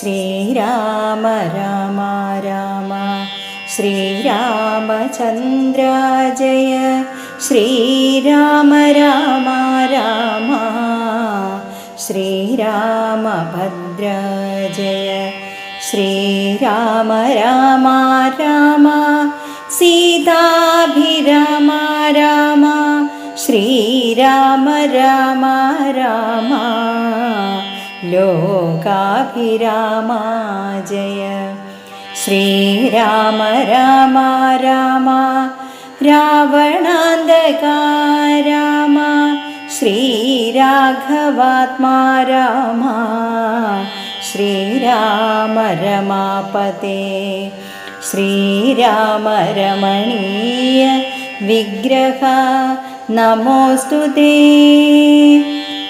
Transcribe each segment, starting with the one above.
श्रीराम राम राम। श्रीरामचन्द्र जय। श्रीराम राम राम। श्रीरामभद्र जय। श्रीराम राम राम। सीताभिराम राम। श्रीराम राम राम। ലോകാഭിരാമ ജയ ശ്രീരാമ രാമ രാമ രാവണാന്തക രാമ ശ്രീരാഘവാത്മാ രാമ ശ്രീരാമ രമാപതേ. ശ്രീരാമ രമണീയ വിഗ്രഹ നമോസ്തു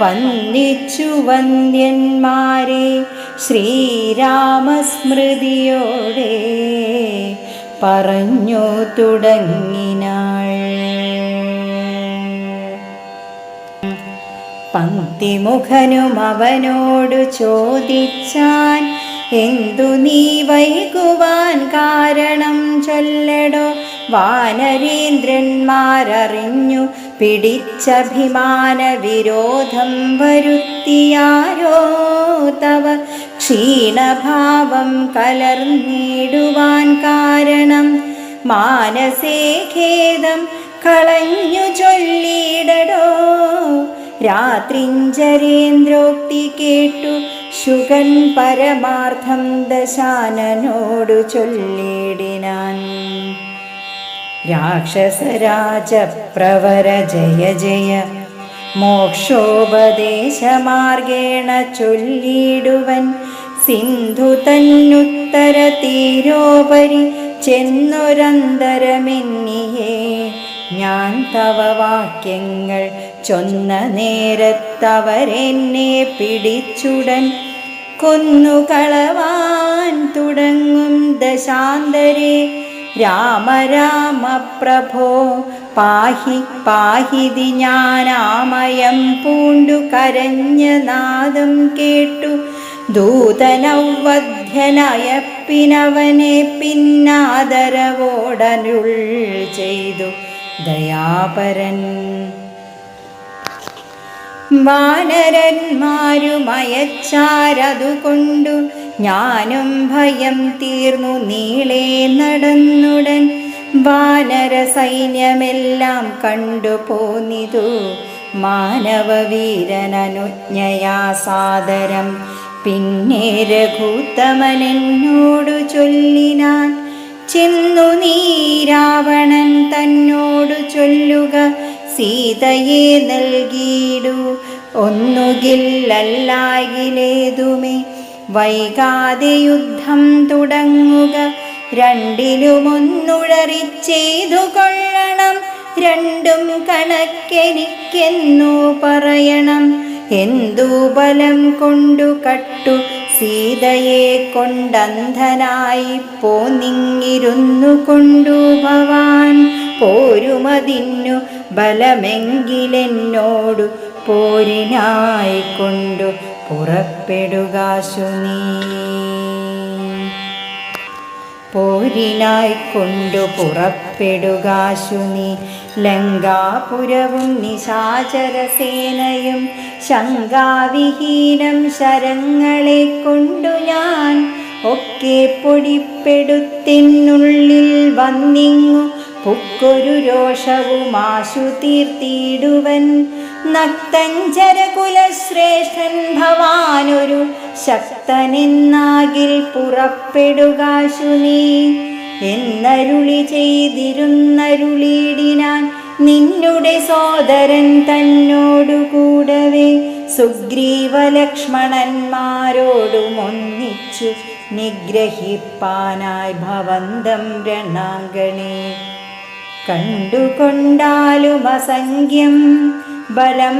വന്ദിച്ചു വന്ദ്യന്മാരെ ശ്രീരാമസ്മൃതിയോടെ പറഞ്ഞു തുടങ്ങിനാൾ. പങ്ക്തിമുഖനും അവനോടു ചോദിച്ചാൻ എന്തു നീ വൈകുവാൻ കാരണം ചൊല്ലടോ? വാനരേന്ദ്രന്മാരറിഞ്ഞു പിടിച്ചഭിമാന വിരോധം വരുത്തിയാരോ തവ? ക്ഷീണഭാവം കലർന്നിടുവാൻ കാരണം മാനസേ ഖേദം കളഞ്ഞു ചൊല്ലിയിടടോ? രാത്രിഞ്ചരേന്ദ്രോക്തി കേട്ടു ശുഗൻ പരമാർത്ഥം ദശാനനോടു ചൊല്ലിടിനാൻ രാക്ഷസരാജപ്രവര ജയ ജയ മോക്ഷോപദേശമാർഗേണ ചൊല്ലിടുവൻ സിന്ധു തന്നുത്തര തീരോപരി ചെന്നൊരന്തരമെന്നിയേ. ഞാൻ തവ വാക്യങ്ങൾ ചൊന്ന നേരത്തവരെന്നെ പിടിച്ചുടൻ കൊന്നുകളവാൻ തുടങ്ങും ദശാന്തരെ. രാമ രാമ പ്രഭോ പാഹി പാഹിതി ഞാനാമയം പൂണ്ടു കരഞ്ഞ നാദം കേട്ടു. ദൂതനൗവധ്യനയപ്പിനവനെ പിനവനെ പിന്നാദരവോടനുൾ ചെയ്തു. ദയാപരൻ വാനരന്മാരുമയച്ചാരതുകൊണ്ടു ഞാനും ഭയം തീർന്നു നീളെ നടന്നുടൻ. വാനര സൈന്യമെല്ലാം കണ്ടു പോന്നിതു. മാനവവീരനനുജ്ഞയാ സാദരം. പിന്നെ രഘുത്തമനെന്നോടു ചൊല്ലിനാൻ. ചെന്നു നീ രാവണൻ തന്നോടു ചൊല്ലുക. സീതയെ നൽകിയിടു. ഒന്നുകില്ലല്ലായിലേതുമേ വൈകാതെ യുദ്ധം തുടങ്ങുക. രണ്ടിലുമൊന്നുഴറിച്ചെയ്തു കൊള്ളണം രണ്ടും കണക്കെനിക്കെന്നു പറയണം. എന്തു ബലം കൊണ്ടു കട്ടു? സീതയെ കൊണ്ടന്ധനായി പോന്നിങ്ങിരുന്നു കൊണ്ടു ഭവാൻ. പോരുമതിന്നു ബലമെങ്കിലെന്നോടു പോരിനായി കൊണ്ടു പുറപ്പെടുകാശു നീ പോരിനായി കൊണ്ടു പുറപ്പെടുക നീ ലങ്കാപുരവും നിശാചരസേനയും ശങ്കാവിഹീനം ശരങ്ങളെ കൊണ്ടു ഞാൻ ഒക്കെ പൊടിപ്പെടുത്തിനുള്ളിൽ വന്നിങ്ങു പുക്കൊരു രോഷവുമാശു തീർത്തിയിടുവൻ നക്തഞ്ചരകുലശ്രേഷ്ഠൻ ഭവാനൊരു ശക്തനെന്നാകിൽ പുറപ്പെടുകാശു നീ എന്നരുളി ചെയ്തിരുന്നരുളിയിടിനാൻ നിന്നുടെ സോദരൻ തന്നോടു കൂടവേ സുഗ്രീവ ലക്ഷ്മണന്മാരോടും ഒന്നിച്ചു നിഗ്രഹിപ്പാനായി ഭവന്തം രണാങ്കണേ. കണ്ടുകൊണ്ടാലും അസംഖ്യം. ബലം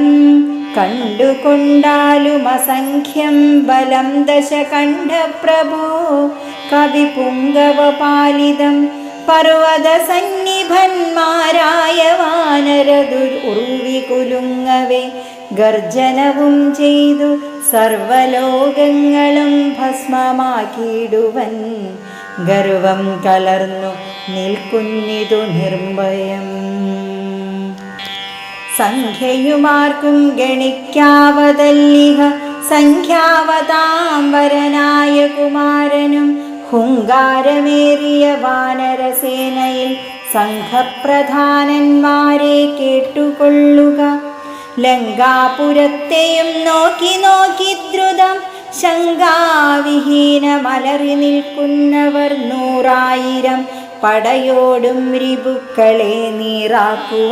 കണ്ടുകൊണ്ടാലുമസംഖ്യം ബലം ദശകണ്ഠ പ്രഭോ. കവിപുങ്കവപാലിതം പർവത സന്നിഭന്മാരായ വാനരതുർ ഉർവി കുലുങ്ങവേ. ഗർജനവും ചെയ്തു സർവലോകങ്ങളും ഭസ്മമാക്കിയിടുവൻ. ഗർവം കലർന്നു നിൽക്കുന്നിതു നിർഭയം. സംഖ്യയുമാർക്കും ഗണിക്കാവതല്ലിഹ സംഖ്യാവതാംബരനായ കുമാരനും ഹുങ്കാരമേറിയ വാനരസേനയിൽ സംഘപ്രധാനന്മാരെ കേട്ടുകൊള്ളുക. ലങ്കാപുരത്തെയും നോക്കി നോക്കി ദ്രുതം ശങ്കാവിഹീന മലറി നിൽക്കുന്നവർ നൂറായിരം പടയോടും രിപുക്കളെ നീറാക്കുവാനുഴറ്റോടെ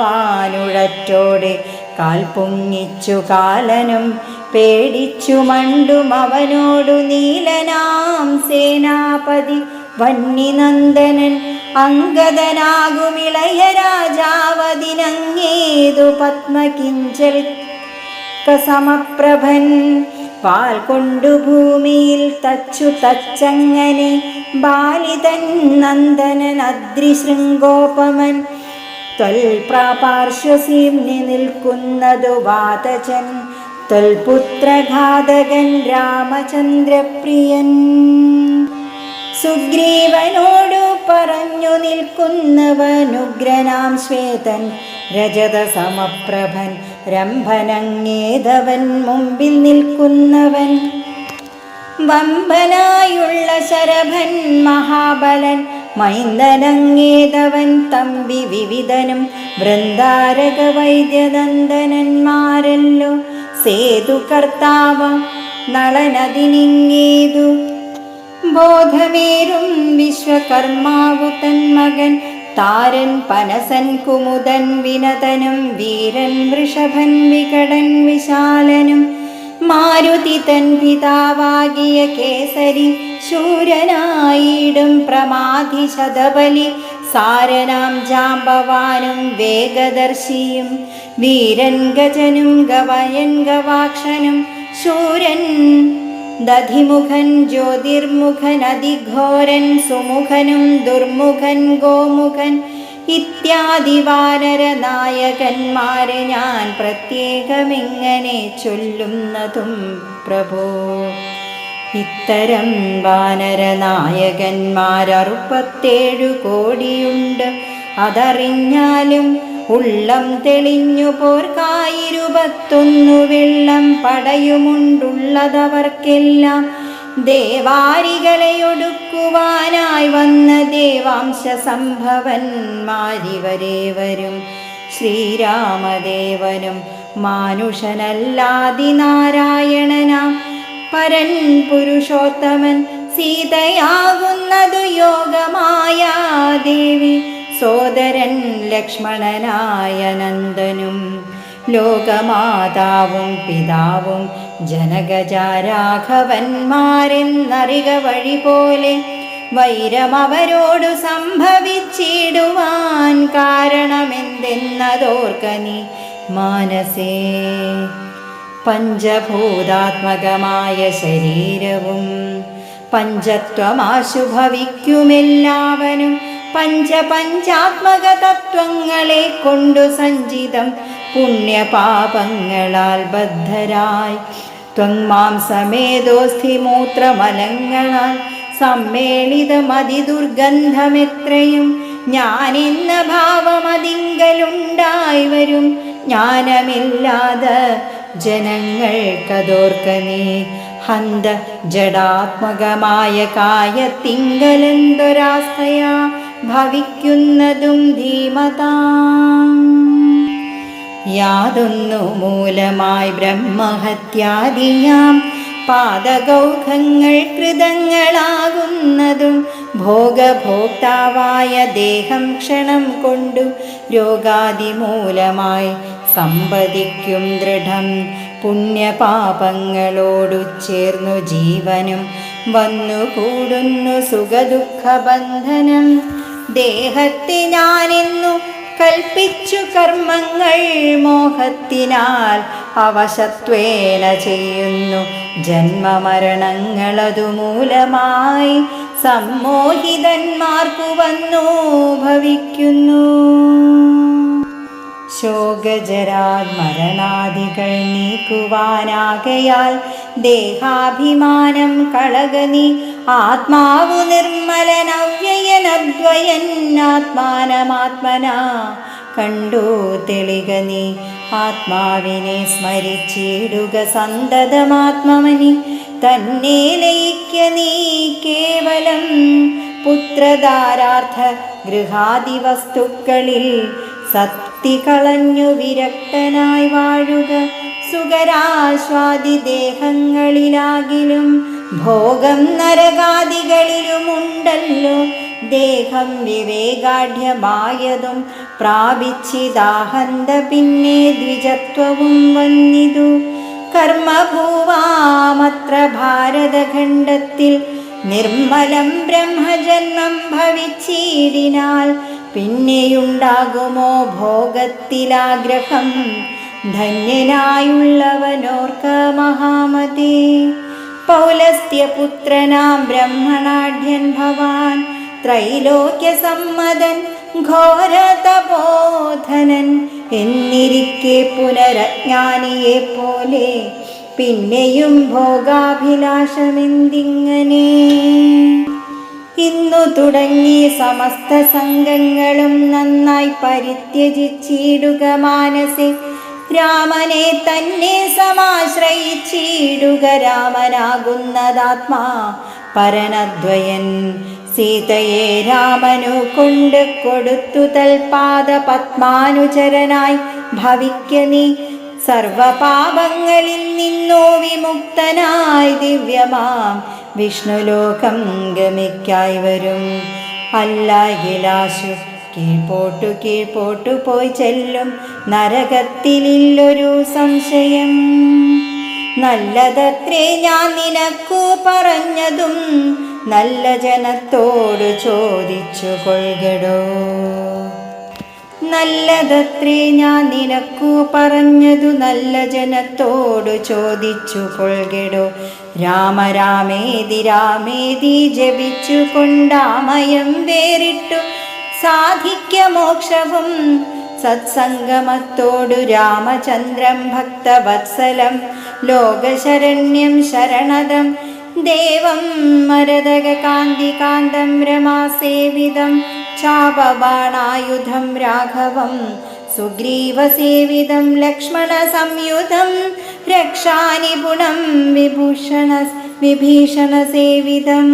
കാൽ പൊങ്ങിച്ചു കാലനും പേടിച്ചു മണ്ടും അവനോടു നീലനാം സേനാപതി വന്യനന്ദനൻ അങ്കദനാകുമിളയ രാജാവതിനങ്ങേതു പത്മകിഞ്ചൽ സമപ്രഭൻ പാൽ കൊണ്ടു ഭൂമിയിൽ തച്ചു തച്ചങ്ങനെ ബാലിതൻ നന്ദനൻ അദ്രിശൃംഗോപമൻ ത്വൽപ്രാപാർശ്വസീംനി നിൽക്കുന്നതു വാതചൻ. ത്വൽപുത്രഘാതകൻ രാമചന്ദ്രപ്രിയൻ. സുഗ്രീവനോടു പറഞ്ഞു നിൽക്കുന്നവനുഗ്രനാം ശ്വേതൻ രജത സമപ്രഭൻ. രംഭനങ്ങേതവൻ മുമ്പിൽ നിൽക്കുന്നവൻ. വമ്പനായുള്ള ശരഭൻ മഹാബലൻ മൈന്ദനങ്ങേതവൻ തമ്പി വിവിധനും വൃന്ദാരക വൈദ്യനന്ദനന്മാരല്ലോ സേതു കർത്താവ നളനതിനിങ്ങേതു ബോധമേറും വിശ്വകർമാവു തൻ മകൻ താരൻ പനസൻ കുമുദൻ വിനതനും വീരൻ വൃഷഭൻ വികടൻ വിശാലനും മാരുതി തൻ പിതാവാകിയ കേസരി ശൂരനായിടും പ്രമാധി ശതബലി സാരനാം ജാമ്പവാനും വേഗദർശിയും വീരൻ ഗജനും ഗവയൻ ഗവാക്ഷനും ശൂരൻ ദധിമുഖൻ ജ്യോതിർമുഖൻ അതിഘോരൻ സുമുഖനും ദുർമുഖൻ ഗോമുഖൻ ഇത്യാദി വാനര നായകന്മാരെ ഞാൻ പ്രത്യേകമിങ്ങനെ ചൊല്ലുന്നതും പ്രഭോ. ഇത്തരം വാനര നായകന്മാരറുപത്തേഴു കോടിയുണ്ട്. അതറിഞ്ഞാലും ഉള്ളം തെളിഞ്ഞു പോർക്കായിരുപത്തൊന്നു വെള്ളം പടയുമുണ്ടുള്ളതവർക്കെല്ലാം ദേവാരികളെ ഒടുക്കുവാനായി വന്ന ദേവാംശ സംഭവന്മാരിവരെ വരും ശ്രീരാമദേവനും മാനുഷനല്ലാതിനാരായണനാം പരൻ പുരുഷോത്തമൻ സീതയാകുന്നതു യോഗമായ ദേവി സോദരൻ ലക്ഷ്മണനായ നന്ദനും ലോകമാതാവും പിതാവും ജനകജാരാഘവന്മാരെന്നറിക വഴി പോലെ വൈരമവരോടു സംഭവിച്ചിടുവാൻ കാരണമെന്തെന്നതോർക്ക നീ മാനസേ. പഞ്ചഭൂതാത്മകമായ ശരീരവും പഞ്ചത്വമാശു ഭവിക്കുമെല്ലാവനും പഞ്ചപഞ്ചാത്മക തത്വങ്ങളെ കൊണ്ടു സഞ്ചിതം പുണ്യപാപങ്ങളാൽ ബദ്ധരായി. ത്വങ്മാംസമേതോസ്ഥിമൂത്രമലങ്ങളാൽ സമ്മേളിതമതിദുർഗന്ധമെത്രയും ഞാനെന്ന ഭാവമതിങ്കലുണ്ടായി വരും. ജ്ഞാനമില്ലാതെ ജനങ്ങൾ നീ. ഹന്ത ജഡാത്മകമായ കായത്തിങ്കലെന്തൊരാസ്ഥയാ? ഭവിക്കുന്നതും ധീമതാം. യാതൊന്നു മൂലമായി ബ്രഹ്മഹത്യാദിയാം. പാദഗൗഖങ്ങൾ കൃതങ്ങളാകുന്നതും ഭോഗഭോക്താവായ ദേഹം ക്ഷണം കൊണ്ടു രോഗാദിമൂലമായി സമ്പതിക്കും ദൃഢം. പുണ്യപാപങ്ങളോടു ചേർന്നു ജീവനും വന്നുകൂടുന്നു സുഖദുഃഖബന്ധനം. ദേഹത്തെ ഞാനെന്നു കൽപ്പിച്ചു കർമ്മങ്ങൾ മോഹത്തിനാൽ അവശത്വേന ചെയ്യുന്നു. ജന്മമരണങ്ങളതു മൂലമായി സമ്മോഹിതന്മാർക്കു വന്നു ഭവിക്കുന്നു. ശോകജരാൽ മരണാദികൾ നീക്കുവാനാകയാൽ ദേഹാഭിമാനം കളകനി ആത്മാവു നിർമ്മലനവ്യയനദ്വയൻ ആത്മാനമാത്മന കണ്ടു തെളിക നീ ആത്മാവിനെ സ്മരിച്ചിടുക സന്തതമാത്മമനി. തന്നെ ലയിക്ക നീ കേവലം പുത്രധാരാർത്ഥ ഗൃഹാദി വസ്തുക്കളിൽ സത്തി കളഞ്ഞു വിരക്തനായി വാഴുക. സുഖരാശ്വാദി ദേഹങ്ങളിലാകിലും ഭോഗം നരകാദികളിലുമുണ്ടല്ലോ ദേഹം വിവേകാഢ്യമായതും പ്രാപിച്ചിതാഹന്ത പിന്നെ ദ്വിജത്വവും വന്നിതു. കർമ്മഭൂവാമത്ര ഭാരതഖണ്ഡത്തിൽ നിർമ്മലം ബ്രഹ്മജന്മം ഭവിച്ചിടിനാൽ പിന്നെയുണ്ടാകുമോ ഭോഗത്തിലാഗ്രഹം? ധന്യനായുള്ളവനോർക്ക മഹാമതി. പൗലസ്ത്യപുത്രനാം ബ്രഹ്മണാഢ്യൻ ഭവാൻ ത്രൈലോക്യസമ്മതൻ ഘോരതബോധനൻ എന്നിരിക്കെ പുനരജ്ഞാനിയെ പോലെ പിന്നെയും ഭോഗാഭിലാഷമെന്തിങ്ങനെ? ഇന്നു തുടങ്ങി സമസ്ത സംഘങ്ങളും നന്നായി പരിത്യജിച്ചിടുക മാനസെ. രാമനെ തന്നെ സമാശ്രയിച്ചിടുക രാമനാകുന്നതാത്മാ. പരനദ്വയൻ സീതയെ രാമനു കൊണ്ട് കൊടുത്തു തൽപാദ പത്മാനുചരനായി. ഭവിക്ക നീ സർവപാപങ്ങളിൽ നിന്നോ വിമുക്തനായി ദിവ്യമാം. വിഷ്ണുലോകം ഗമിക്കായി വരും. അല്ലാഹിലാശു കീഴ്പോട്ടു കീഴ്പോട്ടു പോയി ചെല്ലും. നരകത്തിലില്ലൊരു സംശയം. നല്ലതത്രേ ഞാൻ നിനക്കു പറഞ്ഞതും നല്ല ജനത്തോട് ചോദിച്ചു കൊள்കടോ നല്ലതത്രേ ഞാൻ നിനക്കു പറഞ്ഞതു നല്ല ജനത്തോട് ചോദിച്ചു കൊள்കടോ രാമരാമേതി രാമേതി ജപിച്ചു കൊണ്ടാമയം വേറിട്ടു. സാധിക്ക മോക്ഷവും. സത്സംഗമത്തോടു രാമചന്ദ്രം ഭക്തവത്സലം. ലോകശരണ്യം ശരണദം ദേവം മരതകാന്തികാന്തം കാന്തി കാന്തം രമാസേവിതം. ചാപബാണായുധം രാഘവം. സുഗ്രീവസേവിതം ലക്ഷ്മണസംയുധം രക്ഷാനിപുണം വിഭൂഷണ വിഭീഷണസേവിതം.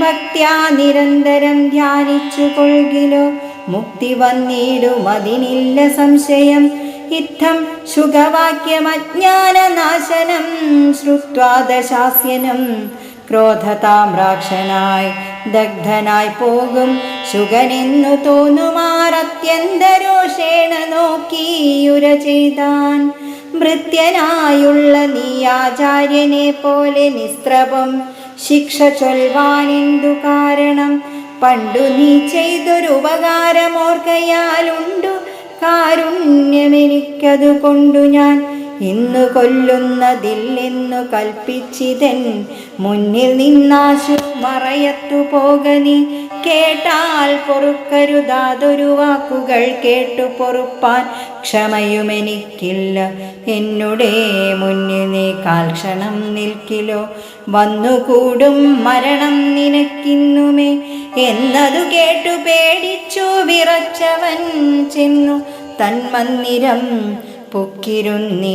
ഭക്ത്യാ നിരന്തരം ധ്യാനിച്ചു കൊള്ളിലോ മുക്തി വന്നിടും അതിനില്ല സംശയം. ഇത്തം ശുഖവാക്യമജ്ഞാനനാശനം ശ്രുത്വാ ദശാസ്യനം. ക്രോധതാമ്രാക്ഷനായി ദഗ്ധനായി പോകും. ശുഗനെന്നു തോന്നുമാറത്യന്തരോഷേണ നോക്കിയുര ചെയ്താൻ. ഭൃത്യനായുള്ള നീ ആചാര്യനെ പോലെ നിസ്ത്രപം ശിക്ഷ ചൊൽവാനെന്തു കാരണം? പണ്ടു നീ ചെയ്തൊരു ഉപകാരമോർക്കയാലുണ്ടു. കാരുണ്യമെനിക്കതു കൊണ്ടു ഞാൻ. ഇന്നു കൊല്ലുന്നതില്ലെന്നു കൽപ്പിച്ചിതൻ. മുന്നിൽ നിന്നാശു മറയത്തു പോകനി കേട്ടാൽ പൊറുക്കരുതാതൊരു വാക്കുകൾ കേട്ടു പൊറുപ്പാൻ ക്ഷമയുമെനിക്കില്ല. എന്നുടെ മുന്നിൽ നീ കാൽക്ഷണം നിൽക്കിലോ? വന്നുകൂടും മരണം നിനക്കിന്നുമേ? എന്നതു കേട്ടു പേടിച്ചു വിറച്ചവൻ ചെന്നു തന്മന്ദിരം പൊക്കിരുന്നിടിനാൻ.